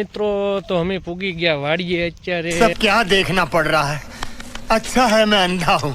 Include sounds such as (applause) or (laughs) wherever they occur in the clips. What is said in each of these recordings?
મિત્રો તો અમે પૂગી ગયા વાડીએ અત્યારે. સબ ક્યાં દેખના પડ રહા હે અચ્છા હે મેં અંધા હું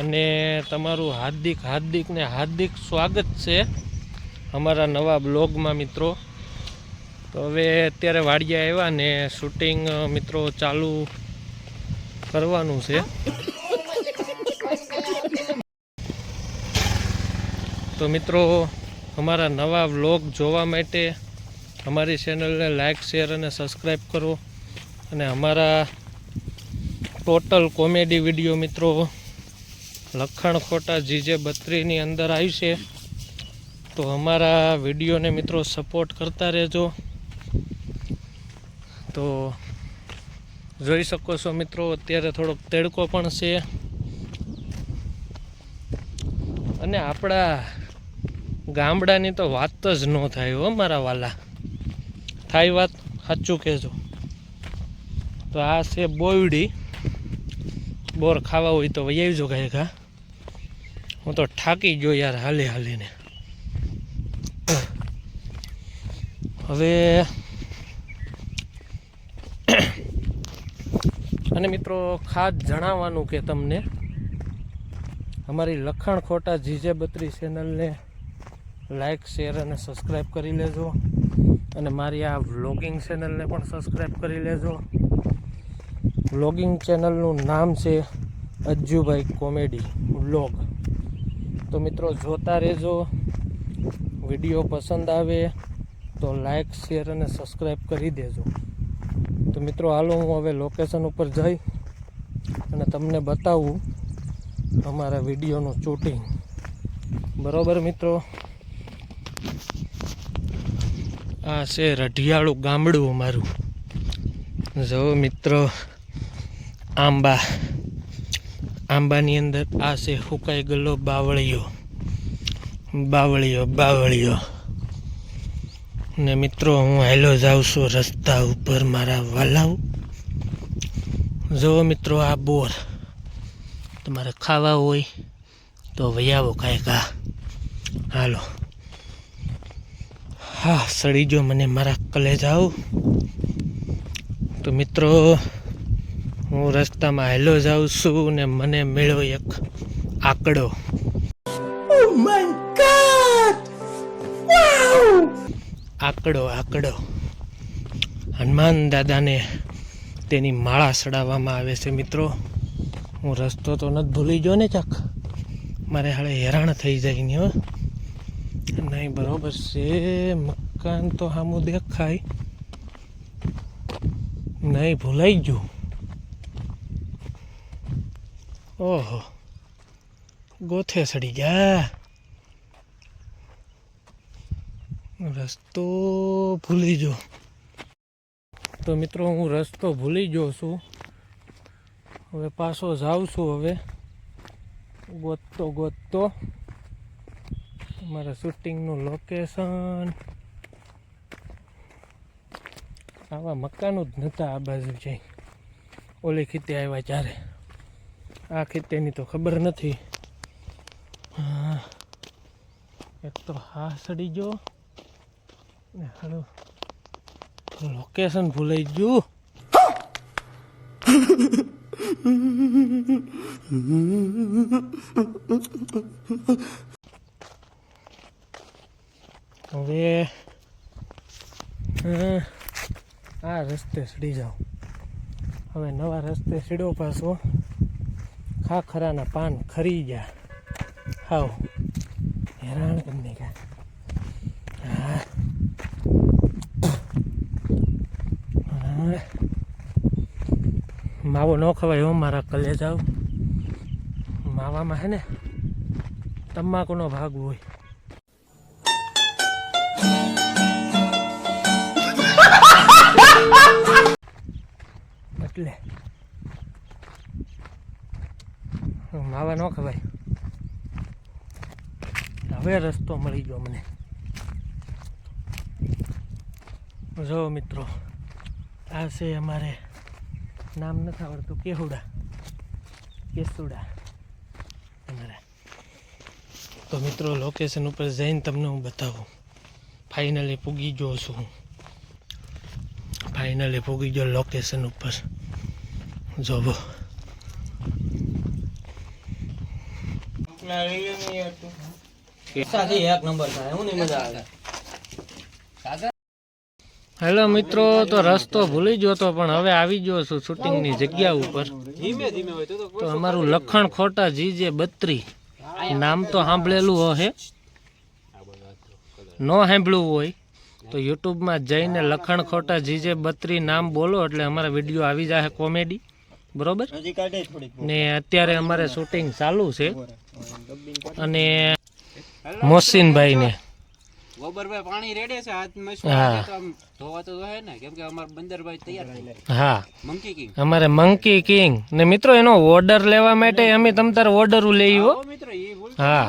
અને તમારું હાર્દિક હાર્દિક ને હાર્દિક સ્વાગત છે અમારા નવા બ્લોગમાં મિત્રો. તો હવે અત્યારે વાડીએ આવ્યા ને શૂટિંગ મિત્રો ચાલુ કરવાનું છે. તો મિત્રો અમારા નવા વ્લોગ જોવા માટે અમારી ચેનલને લાઇક શેર અને સબસ્ક્રાઈબ કરો. અને અમારા ટોટલ કોમેડી વીડિયો મિત્રો લખણ ખોટા જીજે બત્રીની અંદર આવશે તો અમારા વિડીયોને મિત્રો સપોર્ટ કરતા રહેજો. તો જોઈ શકો છો મિત્રો, અત્યારે થોડોક તેડકો પણ છે. અને આપણા ગામડાની તો વાત જ ન થાય હો મારા વાલા. થાય વાત સાચું કહેજો. તો આ છે બોયડી. બોર ખાવા હોય તો વહી આવજો કાંઈ ઘા હું તો થાકી ગયો યાર હાલે હાલીને. હવે અને મિત્રો ખાસ જણાવવાનું કે તમને, અમારી લખણ ખોટા જીજે બત્રી ચેનલને લાઈક, શેર અને સબસ્ક્રાઈબ કરી લેજો. અને મારી આ વ્લોગિંગ ચેનલને પણ સબસ્ક્રાઈબ કરી લેજો. વ્લોગિંગ ચેનલનું નામ છે અજ્જુભાઈ કોમેડી વ્લોગ. તો મિત્રો, જોતા રહેજો. વીડિયો પસંદ આવે તો લાઈક, શેર અને સબસ્ક્રાઈબ કરી દેજો. તો મિત્રો, હાલો હું હવે લોકેશન ઉપર જઈ અને તમને બતાવું અમારા વિડીયોનું શૂટિંગ બરાબર મિત્રો? આ છે રઢિયાળું ગામડું અમારું. જો મિત્રો, આંબા. આંબાની અંદર આ છે હુકાઈ ગયેલો બાવળિયો. બાવળિયો બાવળિયો. ને મિત્રો, હું હાલો જાઉં છું રસ્તા ઉપર મારા વાલાવ જુઓ મિત્રો, આ બોર તમારે ખાવા હોય તો વૈયાવો કાંઈ કા હાલો. હા સડી જો મને મારા કલેજાઓ તો મિત્રો હું રસ્તામાં હેલો જાઉં છું ને મને મેળો એક આંકડો. આકડો આકડો. હનુમાન દાદાને તેની માળા સડાવવામાં આવે છે મિત્રો. હું રસ્તો તો નથી ભૂલી ગયો ને ચાક. મારે હાડે હેરાણ થઈ જાય ને હો. બરોબર છે, મકાન તો સામું દેખાય. નહીં, ભૂલાઈ ગયું. ઓહો, ગોથે સડી ગયા. રસ્તો ભૂલી ગયો. તો મિત્રો, હું રસ્તો ભૂલી ગયો છું. હવે પાછો જાઉં છું હવે. ગોતતો ગોતતો. મારા શૂટિંગનું લોકેશન આવા મકાનો જ નહોતા આ બાજુ જઈ. ઓલી ખીતે આવ્યા ત્યારે. આ ખીતેની તો ખબર નથી. એક તો હા સડી ને હાલો. લોકેશન ભૂલાઈ ગયું. (laughs) હવે આ રસ્તે ચડી જાઓ. હવે નવા રસ્તે ચડ્યો પાછો. ખાખરાના પાન ખરી ગયા. હાવ હેરાન કરી ગયા. માવો ન ખવાય હો, મારા કલે જાવ માવામાં હે ને, તમાકુનો ભાગ હોય. એટલે માવા ન ખવાય. હવે રસ્તો મળી ગયો મને. જો મિત્રો, આ છે અમારે, નામ નથી આવડતું, કેહુડા. કેસુડા. અમારા. તો મિત્રો લોકેશન ઉપર જઈને તમને હું બતાવું. ફાઇનલી પૂગી ગયો છું હું. ફાઇનલી પૂગી ગયો લોકેશન ઉપર. જોવો. હું હેલો મિત્રો તો રસ્તો ભૂલી ગયો તો પણ હવે આવી ગયો છું શૂટિંગની જગ્યા ઉપર. તો અમારું લખણ ખોટા જી જે બત્રી નામ તો સાંભળેલું હશે ન સાંભળ્યું હોય તો યુટ્યુબમાં જઈને લખણ ખોટા જી જે બત્રી નામ બોલો એટલે અમારા વીડિયો આવી જાય કોમેડી. બરોબર? હજી કાઢે થોડીક ને અત્યારે અમારે શૂટિંગ ચાલુ છે. અને મોહસિનભાઈને. ગોબરભાઈ પાણી રેડે છે? હા. લાગે તો આમ ધોવા તો હે ને કેમ કે અમાર બંદરભાઈ તૈયાર થઈ હા. મંકી કિંગ અમારે મંકી કિંગ ને મિત્રો એનો ઓર્ડર લેવા માટે અમે તમ તારે ઓર્ડર લઈ હો ઓ મિત્ર એ બોલ હા.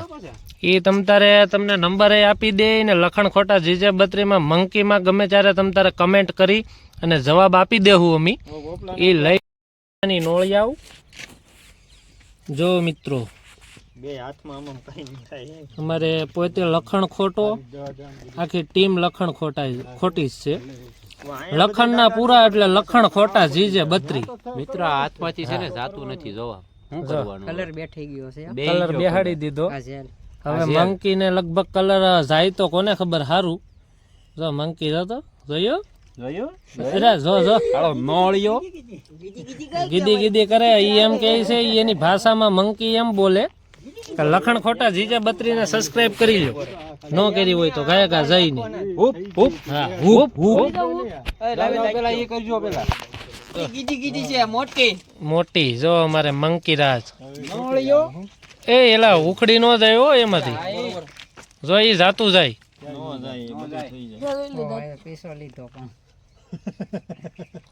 એ તમ તારે તમને નંબર આપી દે ને લખણ ખોટા જીજે બત્રીમાં મંકીમાં ગમે ત્યારે તમ તારે કમેન્ટ કરી અને જવાબ આપી દેવું અમી. એ લઈ નોળી નોળિયાઓ જો મિત્રો બે હાથમાં આમ આમ કઈ નહીં થાય અમારે પોતે લખણ ખોટો આખી ટીમ લખણ ખોટા ખોટી છે. લખણના પૂરા એટલે લખણ ખોટા જીજે બત્રી. મિત્ર હાથમાંથી છે ને જાતું નથી જોવા. શું કરવાનું? કલર બેઠી ગયો છે. કલર બેહાડી દીધો. હવે મંકી ને લગભગ કલર જાય તો કોને ખબર? હારું. જો મંકી જતો જોયો? જોયો? જો જો. હાલો નોળિયો. ગીદી ગીદી કરે ઈ એમ કહે છે ઈ એની ભાષામાં મંકી એમ બોલે. કે લખણ ખોટા જીજા બત્રીને સબસ્ક્રાઇબ કરી લો નો કરી હોય તો ગાય ગા જઈને હુપ હુપ. હા હુપ હુપ પેલા એ કરજો પેલા. ગીજી ગીજી છે મોટી. મોટી જો અમારે મંકી રાજ. નોળિયો. એ એલા ઉખડી નો જાય હો એમાંથી. જો એ જાતું જાય. નો જાય થઈ જાય. પૈસો લીધો પણ.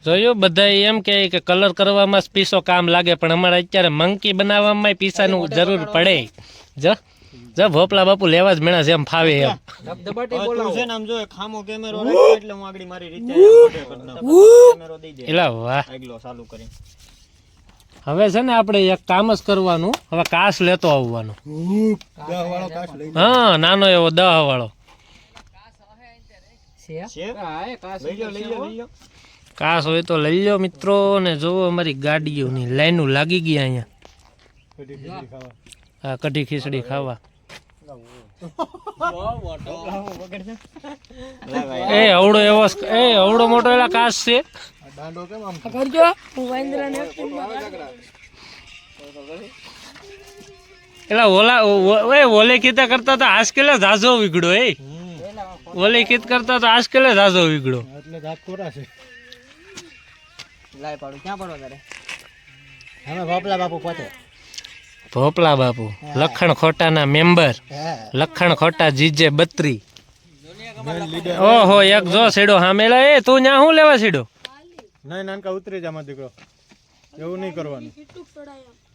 જોયું? બધા એમ કે કલર કરવામાં જ પીસો કામ લાગે પણ અમારે અત્યારે મંકી બનાવવામાં પીસાનું જરૂર પડે. જો જો ભોપલા બાપુ લેવા જ મેળા જેમ ફાવે એમ. હવે છે ને આમ જો ખામો કેમેરો એટલે હું આગળ મારી રીતે મોઢે કરી નાખું. કેમેરો દઈ દે. એલા વાહ. આગલો ચાલુ કરી. હવે છે ને આપણે એક કામ જ કરવાનું હવે કાશ લેતો આવવાનો. હા નાનો એવો દહ વાળો કાસ હોય તો લઈ લો મિત્રો ને જોવો અમારી ગાડીઓની લાઈનો લાગી ગયા અહીંયા. હા કઢી ખીચડી ખાવા. એ અવડો એવો એ અવડો મોટો એલા કાસ છે. એલા ઓલા એ ઓલે કીધા કરતા તો આજ કેલે ઝાઝો વીગડો એ. ઓલે કીત કરતા તો આજ કેલે ઝાઝો વીગડો લાય પાડું. ક્યાં પડો તારે? ભોપલા બાપુ લખણ ખોટાના મેમ્બર લખણ ખોટા જીજે બત્રી. ઓહો એક જો સીડો હામેલા એ તું ન્યા શું લેવા સીડો? નહીં નાનકા ઉતરી જા દીકરો. એવું નહીં કરવાનું.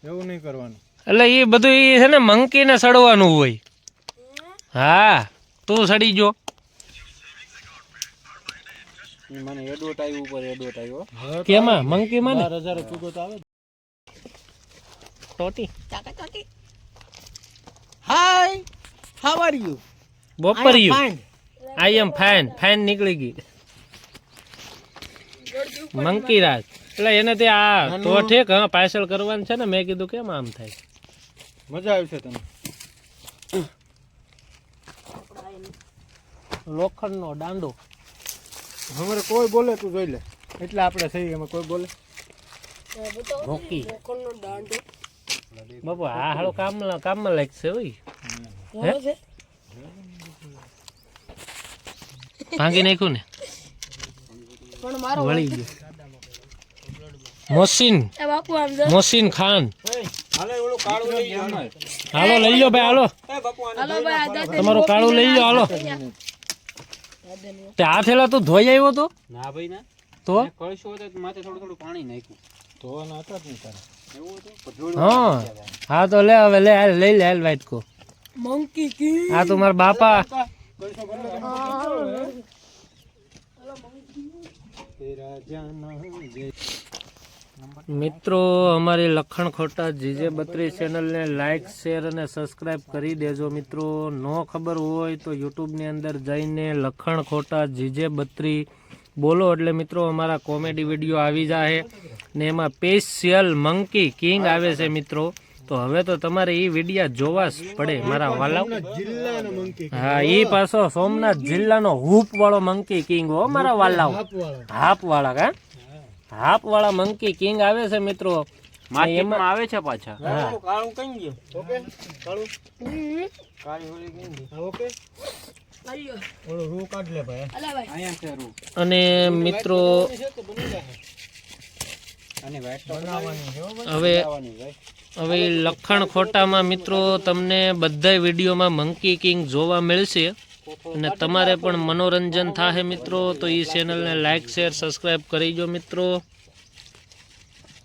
એવું નહીં કરવાનું. એટલે એ બધું એ છે ને મંકીને સડવાનું હોય. હા તું સડી જો મને એડવર્ટ ઉપર એડવર્ટ કેમાં? મંકીમાં ને? બાર હજાર ચૂકો તો આવે ટોટી. Hi how are you. બપોરિયું I am fine fine નીકળી ગઈ. મંકી રાજ. એટલે એને તે આ તો ઠીક હા પાર્સલ કરવાનું છે ને મેં કીધું કેમ આમ થાય? મજા આવશે તને. લોખંડનો દાંડો. અમારે કોઈ બોલે તું જોઈ લે. એટલે આપણે થઈ એમાં કોઈ બોલે? હોકી બાપુ આ હાલો કામમાં કામમાં લાગશે હોય હે? ભાંગી નાખ્યું ને? વળી ગયું. મોસીન. મોસીન ખાન. હાલો લઈ લો ભાઈ હાલો. તમારું કાળું લઈ લો હાલો. તે હાથેલા તો ધોઈ આવ્યો તો? ના ભાઈ ના. તો? કળશો હતો તો માથે થોડું થોડું પાણી નાખ્યું. ધોવાના હતા જ નહીં તારે. એવું હતું? હા. હા તો લે હવે લે હાલ લઈ લે હાલ વાઈટ કો હા તો મારા બાપા. તેરા જાના જય મિત્રો અમારી લખણ ખોટા જીજે બત્રીસ ચેનલને લાઇક શેર અને સબસ્ક્રાઇબ કરી દેજો મિત્રો. ન ખબર હોય તો યુટ્યુબની અંદર જઈને લખણ ખોટા જીજે બત્રી બોલો. એટલે મિત્રો અમારા કોમેડી વીડિયો આવી જાય ને એમાં સ્પેશિયલ મંકી કિંગ આવે છે મિત્રો. તો હવે તો તમારે એ વિડીયા જોવા જ પડે મારા વાલા હા એ પાછો સોમનાથ જિલ્લાનો હૂપ વાળો મંકી કિંગ હો મારા વાલાઓ. હાપ વાળા કા? હાપ વાળા મંકી કિંગ આવે છે મિત્રો. માર્કેટમાં આવે છે પાછા. કાળું કઈ ગયું? ઓકે. કાળું. કાળી હોળી કઈ ગઈ? ઓકે. ઓલો રૂ કાઢ લે ભાઈ. અહીંયા છે રૂ. અને મિત્રો અને વાઈટ બનાવવાની છે હો ભાઈ. હવે હવે લખાણ લખણ ખોટામાં મિત્રો તમને બધા વિડીયોમાં મંકી કિંગ જોવા મળશે. અને તમારે પણ મનોરંજન થાય મિત્રો તો એ ચેનલને લાઈક શેર સબસ્ક્રાઈબ કરી દો મિત્રો.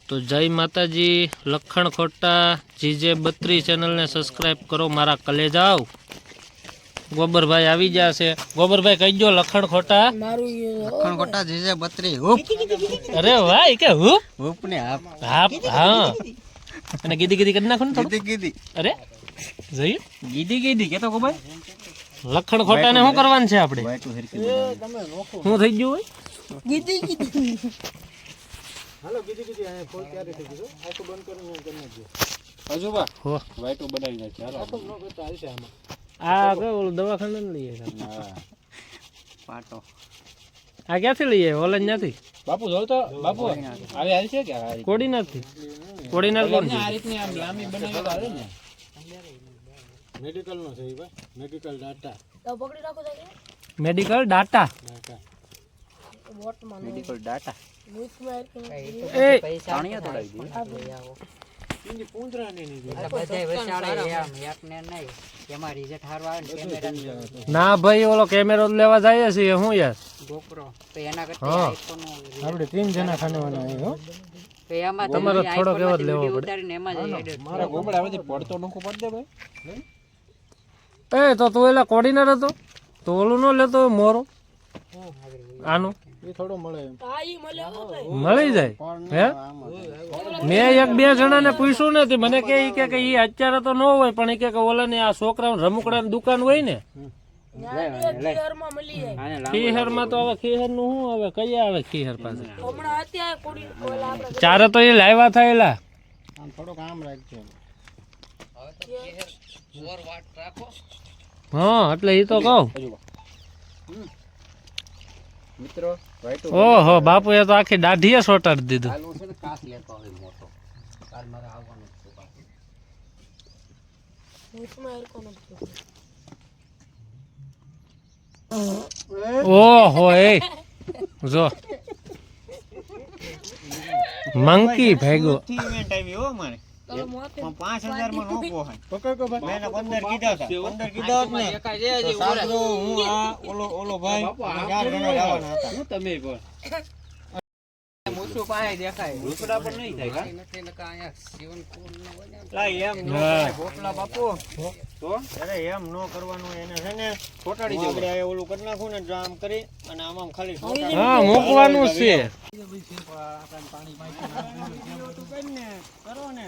તો જય માતાજી લખણ ખોટા જીજે બત્રી ચેનલને સબસ્ક્રાઈબ કરો મારા કલે જાઓ ગોબરભાઈ આવી જશે. ગોબરભાઈ કહી દો લખણ ખોટા. લખણ ખોટા જીજે બત્રી હુપ અરે ભાઈ કે હું હુપ. ને હાપ હા. હા અને ગીધી ગીધી કરી નાખો ને થોડું કીધી અરે જઈએ ગીધી ગીધી કેતો કો ભાઈ ખોટા ને શું કરવાનું છે આપણે? શું થઈ ગયું હોય? હાલો ગીધી ગીધી અહીંયા ફોન ક્યારે થઈ ગયું? આખું બંધ કરીને કરી નાખજો હજુ બા હો. વાઈટો બનાવી નાખી હાલો. આખું નો કરતા હાલશે આમાં. આ કયો ઓલો દવાખાને ને લઈએ હા. પાટો. આ ક્યાંથી લઈએ ઓલા ત્યાંથી? બાપુ તો? બાપુ આવે હાલ છે કે કોડી નથી કોડી નથી આ રીતની આમ લાંબી બનાવી તો ને. મેડિકલનો છે એ ભાઈ. Medical data medical data data medical data એ પાણીયા તોડાવી એની પૂંજરાની નહીં એમાં. રિઝલ્ટ હારું આવે ને કેમેરા ના ભાઈ ઓલો કેમેરો લેવા જાય છે હું યાર? ગોપરો તો એના કરતા આઈફોન આપણે ત્રણ જણા ખાનવાના હો. તો એમાં કેવો લેવો પડે. એમાં મારા ગોબડા પડતો નોખો પડ દે ભાઈ. એ તો તું એલા કોર્ડિનેટર હતો? તો ઓલું ન લેતો મોરો? આનું? એ થોડો મળે જાય? હે? મેં એક બે જણાને પૂછ્યું નથી. મને કે ઈ કે કે ઈ અત્યારે તો ન હોય પણ એ કે કે ઓલા ને આ છોકરા રમકડાની દુકાન હોય ને? ખીહરમાં તો હવે ખીહરનું શું હવે કઈ આવે ખીહર પાસે? ચારે તો એ લાવ્યા થયેલા. આમ થોડોક આમ રાખજો. હા એટલે એ તો કહું. મિત્રો ઓહો બાપુ એ તો આખી દાઢીએ સોટાડી દીધું. હાલ છે ને કાચ લેતો હોય મોટો. કાલ મારે આવવાનું જ છે પાછું. ઓહો એ. જો. મંકી ભેગો. ઇવેન્ટ આવી હો મારે પાંચ હજારમાં નો પોહાય પકડ ભાઈ મેં પંદર કીધા હતા. પંદર કીધા હોત. ને તો હું આ ઓલો ઓલો ભાઈ ચાર જણા જવાના હતા. શું તમે પણ? રૂપડા પણ નહીં થાય કા લાય એમ નો હા. કરાય, ગોપલા બાપુ. તો? અરે એમ નો કરવાનું એને છે ને હું આપણે ઓલું કરી નાખું ને આમ કરી અને આમ આમ ખાલી હા મૂકવાનું છે. કરો ને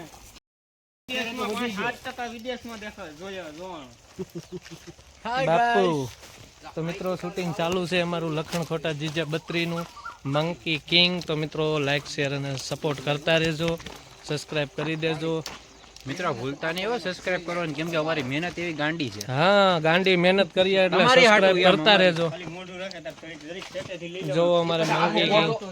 બાપુ તો મિત્રો શૂટિંગ ચાલુ છે અમારું લખણ ખોટા જીજા બત્રીનું. મંકી કિંગ તો મિત્રો લાઈક શેર અને સપોર્ટ કરતા રહેજો. સબસ્ક્રાઇબ કરી દેજો. મિત્રો ભૂલતા નહીં એવો સબસ્ક્રાઇબ કરવાનું કેમ કે અમારી મહેનત એવી ગાંડી છે. હા ગાંડી મહેનત કરીએ એટલે સબસ્ક્રાઇબ કરતા રહેજો. જો અમારે મંકી કિંગ જો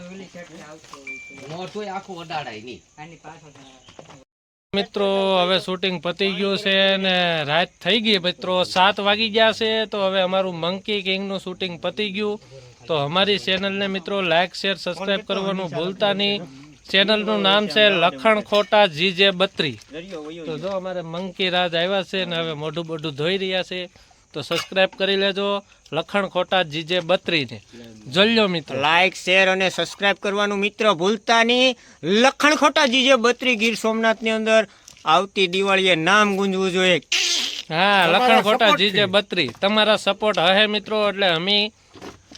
અમારે મંકી કિંગ આની પાછળ મિત્રો, હવે શૂટિંગ પતી ગયું છે ને રાત થઈ ગઈ મિત્રો. સાત વાગી ગયા છે, તો હવે અમારું મંકી કિંગનું શૂટિંગ પતી ગયું. તો અમારી ચેનલને મિત્રો લાઇક શેર સબસ્ક્રાઈબ કરવાનું ભૂલતા નહીં. ચેનલનું નામ છે લખણ ખોટા જીજે બત્રી. તો જો અમારે મંકી રાજ આવ્યા છે ને હવે મોઢું બોઢું ધોઈ રહ્યા છે. તો સબસ્ક્રાઇબ કરી લેજો. લખણ ખોટા જીજે બત્રીને જોલ્યો મિત્રો. લાઈક શેર અને સબસ્ક્રાઇબ કરવાનું મિત્ર ભૂલતા નહીં. લખણ ખોટા જીજે બત્રી ગીર સોમનાથની અંદર આવતી દિવાળીએ નામ ગુંજવું જોઈએ. હા લખણ ખોટા જીજે બત્રી. તમારા સપોર્ટ હે મિત્રો એટલે અમે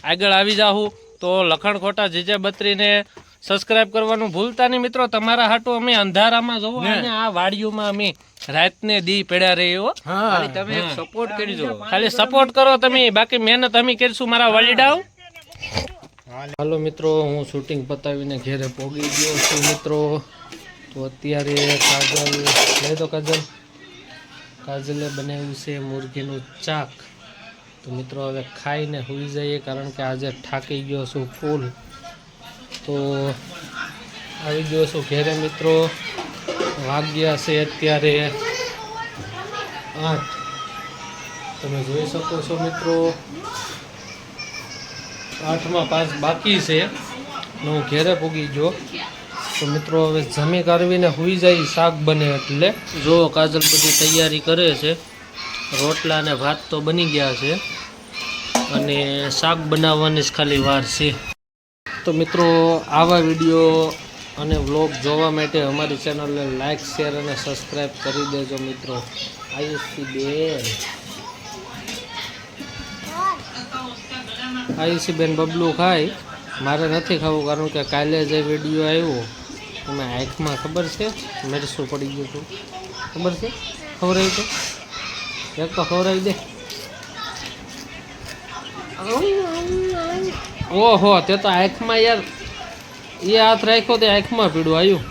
આગળ આવી જાહું. તો લખણ ખોટા જીજે બત્રીને સબસ્ક્રાઇબ કરવાનું ભૂલતા નહીં મિત્રો. તમારા હાટું અમે અંધારામાં જવો. અને આ વાડીઓમાં અમે રાતને દી પડ્યા રહીએ હો. ખાલી તમે એક સપોર્ટ કરજો. ખાલી સપોર્ટ કરો તમે. બાકી મહેનત અમે કરીશું મારા વાલીડાઓ. હાલો મિત્રો હું શૂટિંગ પતાવીને ઘેરે પોગી ગયો છું મિત્રો. તો અત્યારે કાજલ લઈ દો કાજલ. કાજલે બનાવ્યું છે મુરઘીનું ચાક. તો મિત્રો હવે ખાઈને હોઈ જઈએ કારણ કે આજે થાકી ગયો છું ફૂલ. તો આવી ગયો છું ઘેરે મિત્રો. વાગ્યા છે અત્યારે આઠ. તમે જોઈ શકો છો મિત્રો. આઠમાં પાંચ બાકી છે. હું ઘેરે પૂગી ગયો. તો મિત્રો હવે જમી કરવીને હુઈ જાય શાક બને એટલે. જો કાજલ બધી તૈયારી કરે છે. રોટલા અને ભાત તો બની ગયા છે. અને શાક બનાવવાની જ ખાલી વાર છે. તો મિત્રો, આવા વીડિયો અને વ્લોગ જોવા માટે અમારી ચેનલને લાઇક શેર અને સબસ્ક્રાઈબ કરી દેજો મિત્રો. આયુષી બેન. આયુષી બેન, બબલું ખાય? મારે નથી ખાવું કારણ કે કાલે જે વીડિયો આવ્યો એમાં આંખમાં ખબર છે? મેરસું પડી ગયું હતું. ખબર છે? ખવડાવી તો એક તો ખવરાવી દે. ઓહો તે તો આંખમાં યાર એ હાથ રાખ્યો તે આંખમાં પીડું આવ્યું.